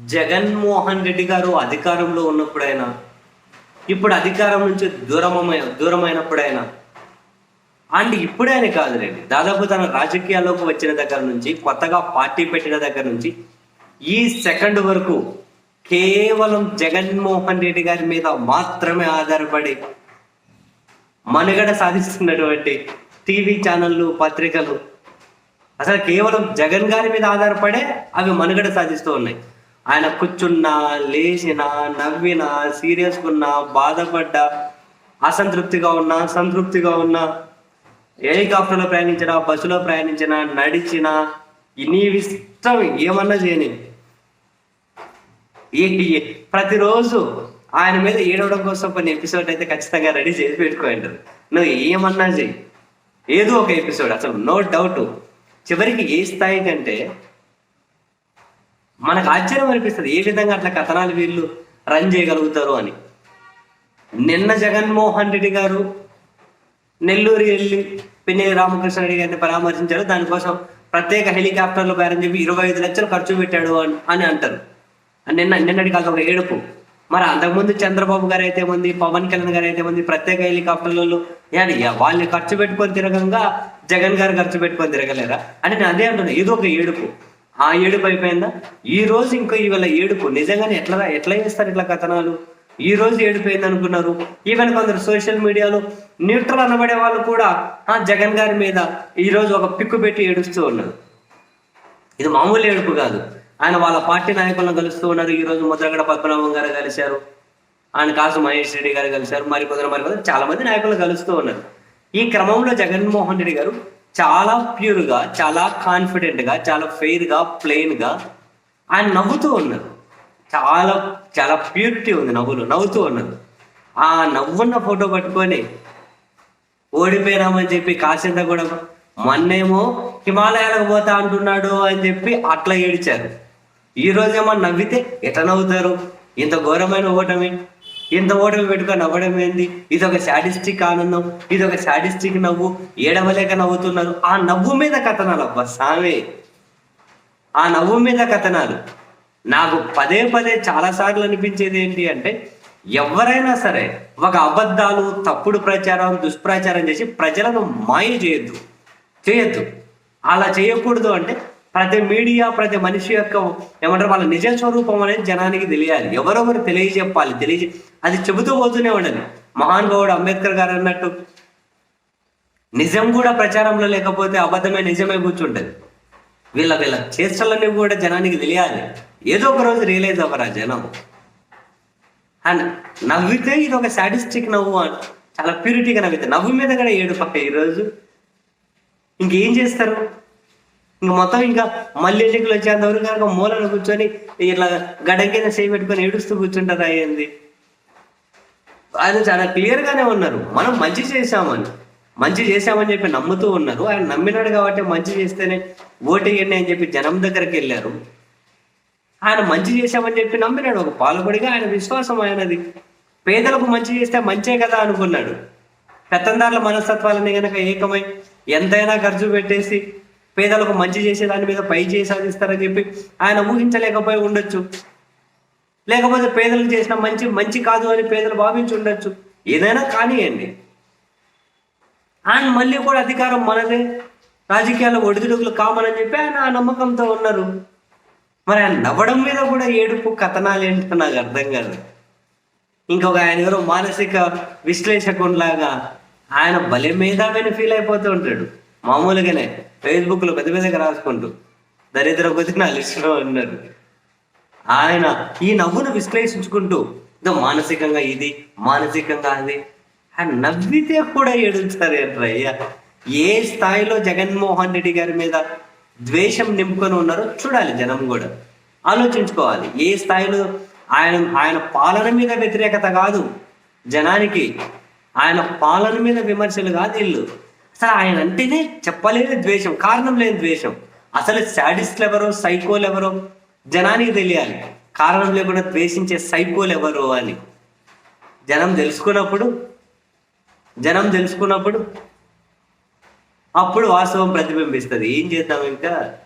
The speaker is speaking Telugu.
జగన్మోహన్ రెడ్డి గారు అధికారంలో ఉన్నప్పుడైనా ఇప్పుడు అధికారం నుంచి దూరమైన దూరమైనప్పుడైనా అండ్ ఇప్పుడైనా రండి దాదాపు తన రాజకీయాల్లోకి వచ్చిన దగ్గర నుంచి కొత్తగా పార్టీ పెట్టిన దగ్గర నుంచి ఈ సెకండ్ వరకు కేవలం జగన్మోహన్ రెడ్డి గారి మీద మాత్రమే ఆధారపడి మనుగడ సాధిస్తున్నటువంటి టీవీ ఛానళ్ళు పత్రికలు అసలు కేవలం జగన్ గారి మీద ఆధారపడే అవి మనుగడ సాధిస్తూ ఉన్నాయి. ఆయన కూర్చున్నా లేచినా నవ్వినా సీరియస్కున్నా బాధపడ్డా అసంతృప్తిగా ఉన్నా సంతృప్తిగా ఉన్నా హెలికాప్టర్లో ప్రయాణించినా బస్సులో ప్రయాణించినా నడిచినా నీ ఇష్టం ఏమన్నా చేయని. ప్రతిరోజు ఆయన మీద ఏడవడం కోసం కొన్ని ఎపిసోడ్ అయితే ఖచ్చితంగా రెడీ చేసి పెట్టుకోండి. నువ్వు ఏమన్నా చెయ్యి. ఏదో ఒక ఎపిసోడ్ అసలు నో డౌట్ చివరికి ఏ స్థాయి కంటే మనకు ఆశ్చర్యం అనిపిస్తుంది. ఏ విధంగా అట్లా కథనాలు వీళ్ళు రన్ చేయగలుగుతారు అని. నిన్న జగన్మోహన్ రెడ్డి గారు నెల్లూరు వెళ్ళి పిన్నెల్లి రామకృష్ణ రెడ్డి గారిని పరామర్శించారు. దానికోసం ప్రత్యేక హెలికాప్టర్లు పేరని చెప్పి ఇరవై ఐదు లక్షలు ఖర్చు పెట్టాడు అని అని అంటారు. నిన్న నిన్నటి కాదు ఒక ఏడుపు. మరి అంతకుముందు చంద్రబాబు గారు అయితే ఉంది పవన్ కళ్యాణ్ గారు అయితే ఉంది ప్రత్యేక హెలికాప్టర్లు యాని వాళ్ళు ఖర్చు పెట్టుకొని తిరగంగా జగన్ గారు ఖర్చు పెట్టుకొని తిరగలేరా? అని నేను అదే అంటున్నా. ఇది ఒక ఏడుపు. ఆ ఏడుపు అయిపోయిందా? ఈ రోజు ఇంకో ఇవాళ ఏడుపు. నిజంగానే ఎట్లా ఎట్లా చేస్తారు ఇట్లా కథనాలు? ఈ రోజు ఏడిపోయింది అనుకున్నారు. ఈవెన్ కొందరు సోషల్ మీడియాలో న్యూట్రల్ అనబడే వాళ్ళు కూడా ఆ జగన్ గారి మీద ఈ రోజు ఒక పిక్కు పెట్టి ఏడుస్తూ ఉన్నారు. ఇది మామూలు ఏడుపు కాదు. ఆయన వాళ్ళ పార్టీ నాయకులను కలుస్తూ ఉన్నారు. ఈ రోజు ముద్రగడ పద్మనాభం గారు కలిశారు. ఆయన కాసు మహేష్ రెడ్డి గారు కలిశారు. మరి కొందరు మరి కొందరు చాలా మంది నాయకులు కలుస్తూ ఉన్నారు. ఈ క్రమంలో జగన్మోహన్ రెడ్డి గారు చాలా ప్యూర్గా చాలా కాన్ఫిడెంట్గా చాలా ఫెయిర్గా ప్లెయిన్గా ఆయన నవ్వుతూ ఉన్నారు చాలా చాలా ప్యూరిటీ ఉంది నవ్వులు నవ్వుతూ ఉన్నారు ఆ నవ్వున్న ఫోటో పట్టుకొని ఓడిపోయినామని చెప్పి కాసింత కూడా మొన్నేమో హిమాలయాలకు పోతా అంటున్నాడు అని చెప్పి అట్లా ఏడిచారు. ఈ రోజేమో నవ్వితే ఎట్లా నవ్వుతారు? ఇంత ఘోరమైన ఓటమి. ఇంత ఓటమి పెట్టుకొని నవ్వడం ఏంది? ఇది ఒక సాడిస్టిక్ ఆనందం ఇది ఒక సాడిస్టిక్ నవ్వు. ఏడవలేక నవ్వుతున్నారు. ఆ నవ్వు మీద కథనాలు అబ్బా సామే ఆ నవ్వు మీద కథనాలు. నాకు పదే పదే చాలాసార్లు అనిపించేది ఏంటి అంటే ఎవరైనా సరే ఒక అబద్ధాలు తప్పుడు ప్రచారం దుష్ప్రచారం చేసి ప్రజలను మాయ చేయొద్దు. చేయొద్దు. అలా చేయకూడదు అంటే ప్రతి మీడియా ప్రతి మనిషి యొక్క ఏమంటారు వాళ్ళ నిజ స్వరూపం అనేది జనానికి తెలియాలి. ఎవరెవరు తెలియజెప్పాలి. తెలియజే అది చెబుతూ పోతూనే ఉండాలి. మహానుభావుడు అంబేద్కర్ గారు అన్నట్టు నిజం కూడా ప్రచారంలో లేకపోతే అబద్ధమే నిజమే కూర్చుంటుంది. వీళ్ళ వీళ్ళ చేష్టలన్నీ కూడా జనానికి తెలియాలి. ఏదో ఒక రోజు రియలైజ్ అవ్వరా జనం. అండ్ నవ్వితే ఇది ఒక సాటిస్టిక్ నవ్వు అని చాలా ప్యూరిటీగా నవ్వితే. నవ్వు మీద కూడా ఏడు పక్క ఈరోజు ఇంకేం చేస్తారు? ఇంక మొత్తం ఇంకా మళ్ళీ ఎన్నికలు వచ్చేంత వరకు కనుక మూలను కూర్చొని ఇట్లా గడ్డ కింద చేయి పెట్టుకొని ఏడుస్తూ కూర్చుంటారు అయ్యింది ఆయన చాలా క్లియర్ గానే ఉన్నారు. మనం మంచి చేశామని. మంచి చేశామని చెప్పి నమ్ముతూ ఉన్నారు. ఆయన నమ్మినాడు కాబట్టి మంచి చేస్తేనే ఓటేయండి అని చెప్పి జనం దగ్గరికి వెళ్ళారు. ఆయన మంచి చేశామని చెప్పి నమ్మినాడు. ఒక పాలకుడిగా ఆయన విశ్వాసం ఆయనది. పేదలకు మంచి చేస్తే మంచే కదా అనుకున్నాడు. పెత్తందారుల మనస్తత్వాలని కనుక ఏకమై ఎంతైనా ఖర్చు పెట్టేసి పేదలకు మంచి చేసే దాని మీద పై చేసి సాధిస్తారని చెప్పి ఆయన ఊహించలేకపోయి ఉండొచ్చు. లేకపోతే పేదలు చేసిన మంచి మంచి కాదు అని పేదలు భావించి ఉండొచ్చు. ఏదైనా కానివ్వండి ఆయన మళ్ళీ కూడా అధికారం మనదే. రాజకీయాల్లో ఒడిదుడుకులు కామని చెప్పి ఆయన ఆ నమ్మకంతో ఉన్నారు. మరి ఆయన నవ్వడం మీద కూడా ఏడుపు కథనాలు ఏంటో నాకు అర్థం కాదు. ఇంకొక ఆయన ఎవరో మానసిక విశ్లేషకునిలాగా ఆయన బలే మేధావిని ఫీల్ అయిపోతూ ఉంటాడు. మామూలుగానే ఫేస్బుక్లో పెద్ద పెద్దగా రాసుకుంటూ దరిద్ర కొద్ది నా లిస్టులో ఉన్నారు. ఆయన ఈ నవ్వును విశ్లేషించుకుంటూ ఇదో మానసికంగా ఇది మానసికంగా అది ఆయన నవ్వితే కూడా ఏడుస్తారు ఏంట్రయ్యా ఏ స్థాయిలో జగన్మోహన్ రెడ్డి గారి మీద ద్వేషం నింపుకొని ఉన్నారో చూడాలి జనం కూడా. ఆలోచించుకోవాలి. ఏ స్థాయిలో ఆయన ఆయన పాలన మీద వ్యతిరేకత కాదు. జనానికి ఆయన పాలన మీద విమర్శలు కాదు ఇల్లు అసలు ఆయన అంటేనే చెప్పలేని ద్వేషం కారణం లేని ద్వేషం. అసలు శాడిస్ట్లు ఎవరో సైకోలు ఎవరో? జనానికి తెలియాలి. కారణం లేకుండా ద్వేషించే సైకోలు ఎవరు అని. జనం తెలుసుకున్నప్పుడు జనం తెలుసుకున్నప్పుడు అప్పుడు వాస్తవం ప్రతిబింబిస్తుంది. ఏం చేద్దాం ఇంకా?